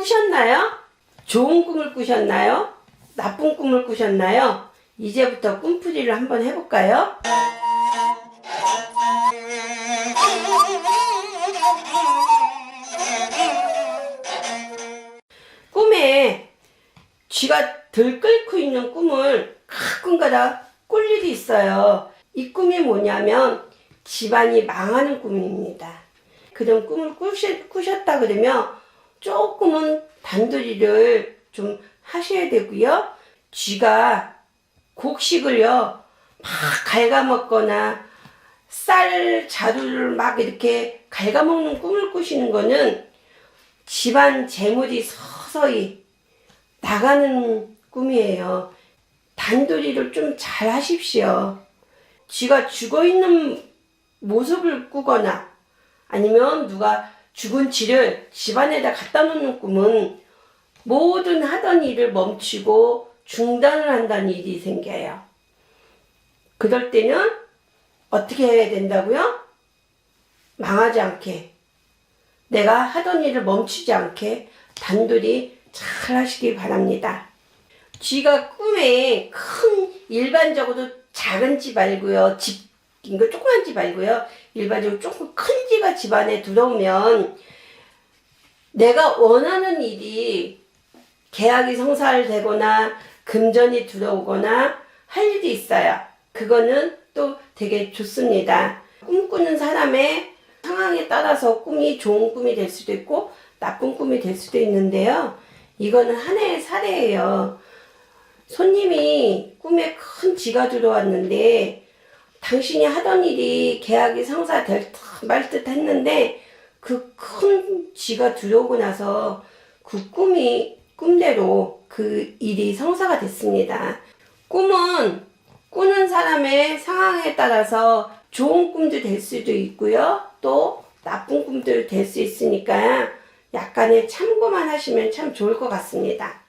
꾸셨나요? 좋은 꿈을 꾸셨나요? 나쁜 꿈을 꾸셨나요? 이제부터 꿈풀이를 한번 해볼까요? 꿈에 쥐가 들끓고 있는 꿈을 가끔가다 꿀 일이 있어요. 이 꿈이 뭐냐면 집안이 망하는 꿈입니다. 그런 꿈을 꾸셨, 꾸셨다 그러면 조금은 단도리를 좀 하셔야 되고요. 쥐가 곡식을요 막 갉아먹거나 쌀 자루를 막 이렇게 갉아먹는 꿈을 꾸시는 거는 집안 재물이 서서히 나가는 꿈이에요. 단도리를 좀 잘 하십시오. 쥐가 죽어 있는 모습을 꾸거나 아니면 누가 죽은 쥐를 집안에다 갖다 놓는 꿈은 모든 하던 일을 멈추고 중단을 한다는 일이 생겨요. 그럴 때는 어떻게 해야 된다고요? 망하지 않게 내가 하던 일을 멈추지 않게 단둘이 잘 하시기 바랍니다. 쥐가 꿈에 큰 일반적으로 작은 쥐 말고요. 집 이거 조그만 쥐 말고요. 일반적으로 조금 큰 쥐가 집안에 들어오면 내가 원하는 일이 계약이 성사되거나 금전이 들어오거나 할 일이 있어요. 그거는 또 되게 좋습니다. 꿈꾸는 사람의 상황에 따라서 꿈이 좋은 꿈이 될 수도 있고 나쁜 꿈이 될 수도 있는데요. 이거는 한 해의 사례예요. 손님이 꿈에 큰 쥐가 들어왔는데 당신이 하던 일이 계약이 성사될 듯 말 듯 했는데 그 큰 쥐가 들어오고 나서 그 꿈이 꿈대로 그 일이 성사가 됐습니다. 꿈은 꾸는 사람의 상황에 따라서 좋은 꿈도 될 수도 있고요. 또 나쁜 꿈도 될 수 있으니까 약간의 참고만 하시면 참 좋을 것 같습니다.